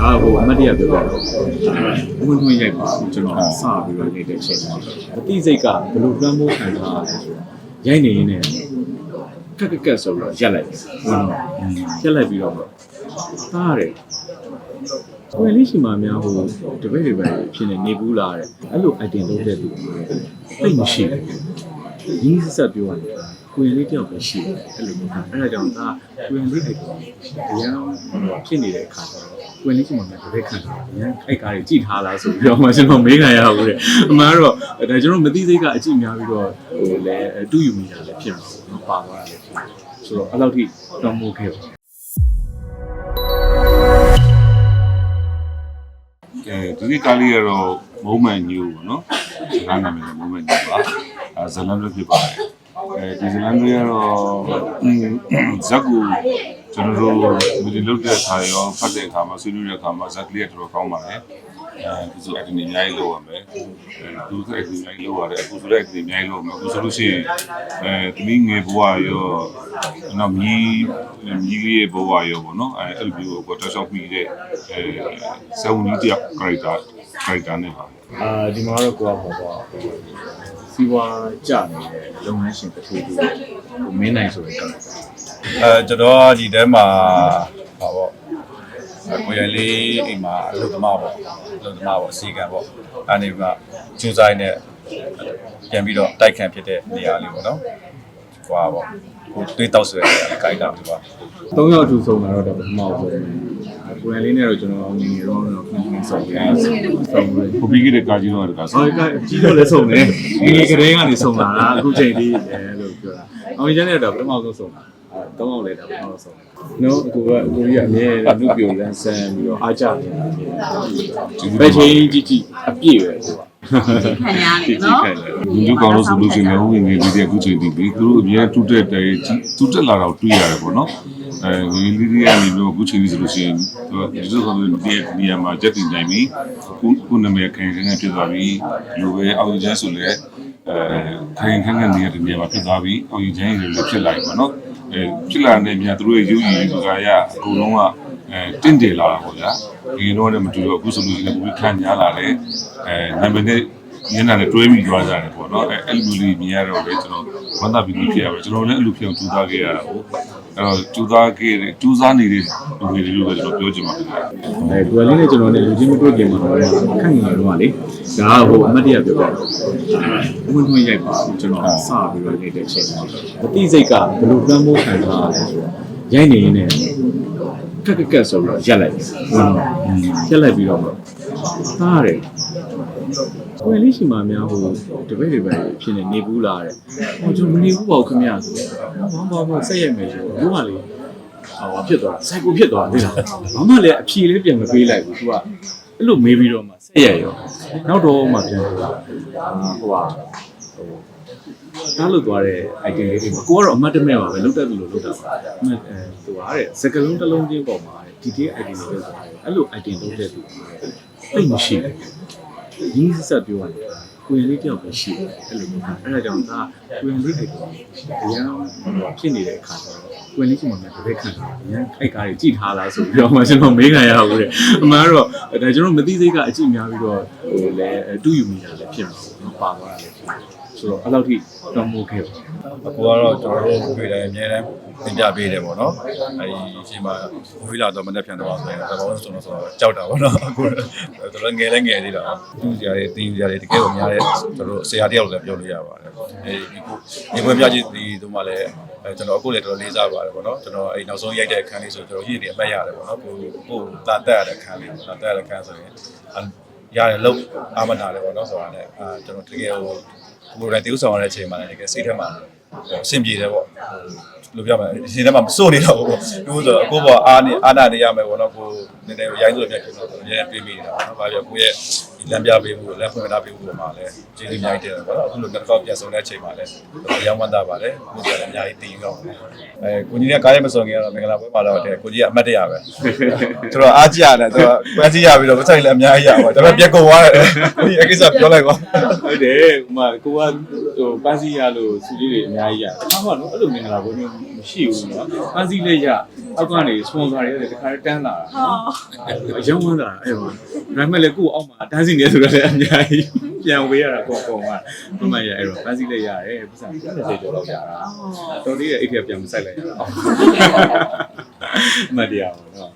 ဒါကဟိုအမတ်တရပြောပြတော့ဝင်ဝင်ရိုက်ပါကျွန်တော်စပြီးတော့နေတဲ့အချိန်မှာအတိစိတ်ကဘယ်လိုလွှမ်းမိုးခံစားရလဲဆိုတော့ရိုက်နေရင်းနဲ့ကက်ကက်ကက်ဆိုပြီးတော့ရက်လိုက်ဝင်တော့ရက်လိုက်ပြီးတော့သားရတယ်ကိုယ်လေးရှိမှများဟိုတပည့်တွေပဲဖြစ်နေနေဘူးလားတဲ့အဲ့လို item လုပ်တဲ့သူတိတ်မရှိဘူးရင်းစက်ပြောရတယ်ကိုယ်လေးတယောက်ပဲရှိတယ်အဲ့လိုမျိုးအဲ့ဒါကြောင့်ဒါကိုယ်လေး item အရန်ဖြစ်နေတဲ့အခါကျတော့ ကိုယ်လေးရှိမှများတပည့်ခံတယ်အရန်ခိုက်ကားတွေကြည့်ထားလားဆိုပြီးတော့မှကျွန်တော်မေးခံရဘူးတဲ့အမှန်တော့ဒါကျွန်တော်မသိစိတ်ကအကြည့်များပြီးတော့ဟိုလဲတူးယူမိတာလည်းဖြစ်မှာပေါ့နော်ပါသွားတာလည်းဖြစ်မှာဆိုတော့အဲ့လောက်ထိတော့မိုးခဲ့ပါအဲဒီနေ့ကားလေးကတော့မုံမှန်ညူပေါ့နော်စကားနာမည်ကမုံမှန်ညူပါအဲဇလန်တို့ဖြစ်ပါတယ်အဲဒီဇလန်တို့ကတော့အင်းဇက်ကူ ကျွန်တော်တို့ဒီလုတ်တဲ့အခါရောဖတ်တဲ့အခါမှာဆွေးနွေးတဲ့အခါမှာဇက်ကလေးကတော်တော်ကောင်းပါတယ်အဲဒီဆိုအတင်းအများကြီးလောက်ရမယ်အဲဒီဆိုအတင်းအများကြီးလောက်ရတယ်အခုဆိုလည်းအတင်းအများကြီးလောက်မယ်အခုဆိုလို့ရှိရင်အဲတမီးငယ်ဘဝရောနောက်မြီးမြီးလေးရဲ့ဘဝရောပေါ့နော်အဲအဲ့လိုမျိုးကိုတော့ရှောက်ပြီးတဲ့အဲဇဝနီတယောက် character character နဲ့ပါအာဒီမှာတော့ကိုကဟောပေါ့ စီဝါကြနေတဲ့လုပ်ငန်းရှင်တစ်ခုခုကိုမင်းနိုင်ဆိုတဲ့ကောင်အဲကျွန်တော်ကဒီထဲမှာဟာပေါ့ကိုရလေးအိမ်မှာအလုပ်သမားပေါ့အလုပ်သမားပေါ့အစီကံပေါ့အဲဒီမှာကျူဆိုင်နဲ့ပြန်ပြီးတော့တိုက်ခံဖြစ်တဲ့နေရာလေးပေါ့နော်ဟွာပေါ့ကိုတွေးတောက်ဆွဲနေတယ်ခိုင်းတာဒီပါ၃ယောက်ထူဆုံးလာတော့ပထမဆုံး ကိုယ်လေးနဲ့တော့ကျွန်တော်ငငယ်တော့တော့ခင်းခင်းဆုံးတယ်ဆုံးတယ်ကိုပြီးခဲ့တဲ့ကားကြီးတော့တကားဟောကကြီးတော့လည်းဆုံးတယ်ငငယ်ကလေးကနေဆုံးလာတာအခုချိန်လေးလေလို့ပြောတာအောင်ရင်းနဲ့တော့ပထမဆုံးဆုံးတာအဲ၃ယောက်လည်းဒါပထမဆုံးနော်အခုကကိုကြီးကအမြဲလူပြိုလန်းဆန်းပြီးတော့အားကြနေတာပဲချင်းကြီးကြီးအပြည့်ပဲကိုက ခံရတယ်နော်လူလူကောင်းလို့ဆိုလို့ရှိရင်လည်းငယ်လေးတွေအခုချိန်တည်းပြီးသူတို့အများတူတက်တယ်တူတက်လာတော့တွေ့ရတယ်ပေါ့နော်အဲငယ်လေးတွေကနေပြီးအခုချိန်ကြီးဆိုလို့ရှိရင်သူကဒီလိုဆိုလို့ဒီနေရာမှာချက်တင်နိုင်ပြီခုခုနာမည်ခံခံဖြစ်သွားပြီလူပဲအောက်ရချမ်းဆိုလည်းအဲခံခံခံနေရတဲ့နေရာမှာဖြစ်သွားပြီအောက်ရချမ်းရေလည်းဖြစ်လာပြီပေါ့နော်အဲဖြစ်လာတဲ့မြန်သူတို့ရဲ့ယူရည်စကားရအကုန်လုံးက အဲတင့်တယ်လာတာပေါ့ဗျာဒီတော့လည်းမတူတော့အခုဆိုလို့ရှိရင်ဘူးခံညာလာတယ်အဲနာမည်နဲ့ညနေနဲ့တွဲပြီးကြွားကြတယ်ပေါ့နော်အဲအဲ့လိုမျိုးလေးမြင်ရတော့လေကျွန်တော်ဝမ်းသာပြီးဖြစ်ရပါကျွန်တော်လည်းအဲ့လိုဖြစ်အောင်ကြိုးစားခဲ့ရတာပေါ့အဲ့တော့ကြိုးစားခဲ့တယ်ကြိုးစားနေတဲ့လူတွေလို့ပဲကျွန်တော်ပြောချင်ပါတယ်အဲကိုယ်လေးနဲ့ကျွန်တော်နဲ့လူချင်းမတွေ့ခင်မှာတော့ခန့်ငယ်တော့လေဒါကဟိုအမတ်တရပြောပြတော့ဝင်ဝင်ရိုက်ပါကျွန်တော်စပြီးတော့နေတဲ့အချိန်မှာအတိစိတ်ကဘယ်လိုလွှမ်းမိုးခံစားရလဲဆိုတော့ရိုက်နေရင်းနဲ့ ကက်ကက်ကက်ဆိုပြီးတော့ရက်လိုက်ဝင်တော့ရက်လိုက်ပြီးတော့သားရတယ်ကိုယ်လေးရှိမှများဟိုတပည့်တွေပဲဖြစ်နေနေဘူးလားတဲ့ဟိုကျွန်တော်မနေဘူးပေါ့ခင်ဗျာဆိုတော့ဘာဘာဘာဆက်ရိုက်မယ်ဆိုတော့ဘိုးကလေဟောဖြစ်သွားစိုက်ကိုဖြစ်သွားတယ်လားဘာမှလည်းအဖြေလေးပြန်မပေးလိုက်ဘူးသူကအဲ့လိုမေးပြီးတော့မှဆက်ရရောနောက်တော့မှပြန်ပြောတာဟိုဟာဟို တားလို့သွားတဲ့ item လေးတွေမှာကိုကတော့အမှတ်တမဲ့ပါပဲလုတ်တက်လို့လုတ်တာပါအမှတ်အဲသူကတဲ့စကလုံးတစ်လုံးချင်းပေါ်မှာဒီဒီ item တွေလို့ဆိုတာအဲ့လို item လုပ်တဲ့သူအဲ့မရှိဘူးရင်းစက်ပြောရတယ်ကိုယ်လေးတယောက်ပဲရှိတယ်အဲ့လိုမျိုးအဲ့ဒါကြောင့်ဒါကိုယ်လေး item အရန်ဖြစ်နေတဲ့အခါကျ တော့ကိုယ်လေးကမှလည်းတပည့်ခံတယ်အရန်ခိုက်ကားတွေကြည့်ထားလားဆိုပြီးတော့မှကျွန်တော်မေးခံရဘူးတဲ့အမှန်တော့ဒါကျွန်တော်မသိစိတ်ကအကြည့်များပြီးတော့ဟိုလဲတူးယူမိတာလည်းဖြစ်မှာပေါ့နော်ပါသွားတာလည်းဖြစ်မှာဆိုတော့အဲ့လောက်ထိတော့မိုးခဲ့ပါအခုကတော့ကျွန်တော်တို့တွေ့တယ်အများနဲ့သင်ပြပေးတယ်ပေါ့နော်အဲဒီရှိမှဝေးလာတော့မနေ့ပြန်တော့ဆိုရင်တော့ကျွန်တော်ဆိုတော့ကြောက်တာပေါ့နော်အခုတော်တော်ငယ်လဲငယ်သေးတာသူစရာတွေတင်းစရာတွေတကယ်ကိုများတဲ့ကျွန်တော်တို့ဆရာတယောက်လည်းပြောလို့ရပါတယ်အဲဒီခုဒီပွဲပြကြီးဒီတို့မှလည်း အဲကျွန်တော်အခုလည်းတော်တော်လေးစားပါတယ်ပေါ့နော်ကျွန်တော်အဲဒီနောက်ဆုံးရိုက်တဲ့အခန်းလေးဆိုကျွန်တော်ရည်ရည်အမှတ်ရတယ်ပေါ့နော်ကိုကိုတာတက်ရတဲ့အခန်းလေးတာတက်ရတဲ့အခန်းဆိုရင်ရတယ်လို့အာမနာတယ်ပေါ့နော်ဆိုတာနဲ့အာကျွန်တော်တကယ်ဟိုကိုယ်တိုင်တေးဥဆောင်ရတဲ့အချိန်မှာလည်းတကယ်စိတ်ထဲမှာအဆင်ပြေတယ်ပေါ့လို့ပြောမယ်ဒီထဲမှာမစိုးနေတော့ဘူးပေါ့သူဆိုအခုပေါ်အားနေအားနာနေရမယ်ပေါ့နော်ကိုနည်းနည်းရိုင်းဆိုပြဖြစ်တော့အများကြီးတွေးမိနေတာပေါ့နော်ဘာပြောကိုရဲ့ဒီ လမ်းပြပေးဖို့လမ်းဖွင့်ထားပေးဖို့မှာလည်းကျေးဇူးများတယ်ပေါ့နော်အခုလိုငါကောက်ပြန်ဆောင်တဲ့အချိန်မှာလည်းရောင်းဝမ်းသာပါတယ်ကိုကြီးလည်းအများကြီးတည်ယူတော့အဲကိုကြီးကကားရဲမစုံခင်ကတော့မင်္ဂလာပွဲမှာတော့တဲ့ကိုကြီးကအမှတ်တရပဲသူတော့အားကြရတယ်သူကပွဲစီရပြီးတော့မဆိုင်လည်းအများကြီးရပါဒါပေမဲ့ပြက်ကုန်သွားတယ်ကိုကြီးအကိစ္စပြောလိုက်ပါဟုတ်တယ်ဟိုမှာကိုကဟိုပန်းစီရလို့စူလေးတွေအများကြီးရတယ်အားမလို့အဲ့လိုမင်္ဂလာပွဲမျိုးမရှိဘူးနော်ပန်းစီလည်းရအောက်ကနေစပွန်ဆာတွေလည်းတခါတန်းလာတာနော်ရုံးဝန်းလာအဲ့ပါဒါမှမဟုတ်လည်းကို့အောက်မှာဒန်းစီနေဆိုတော့လည်းအများကြီးပြန်ဝေးရတာပေါ့ပေါ့မှာမှန်မှန်ရအဲ့တော့ဒန်းစီလေးရတယ်ပတ်စံ30ကျော်လောက်ရတာတော်သေးရဲ့အိတ်ကပြန်မဆိုင်လိုက်ရအောင်မတရားဘူးနော်